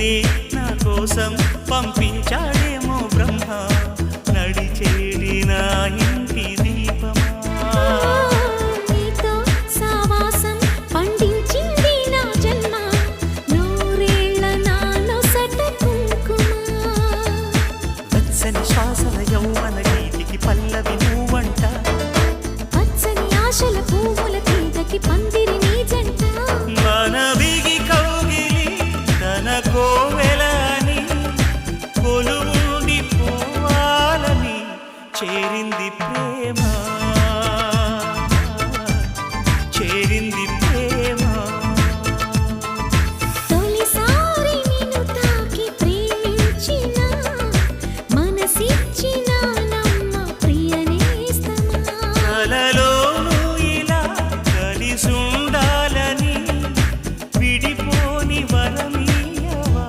నిన్నే నా కోసం పంపించాడేమో బ్రహ్మ. నడిచేడి నా ఇంటి దీపమా. సావాసం పండించింది నా జన్మ. నూరేళ్ళ నాలో సట కుంకుమ. వెచ్చని శ్వాసల యౌవన గీతికి పల్లవి నువ్వంట. పచ్చని ఆశల పువ్వుల తీగకి పందిరి చేరింది ప్రేమ.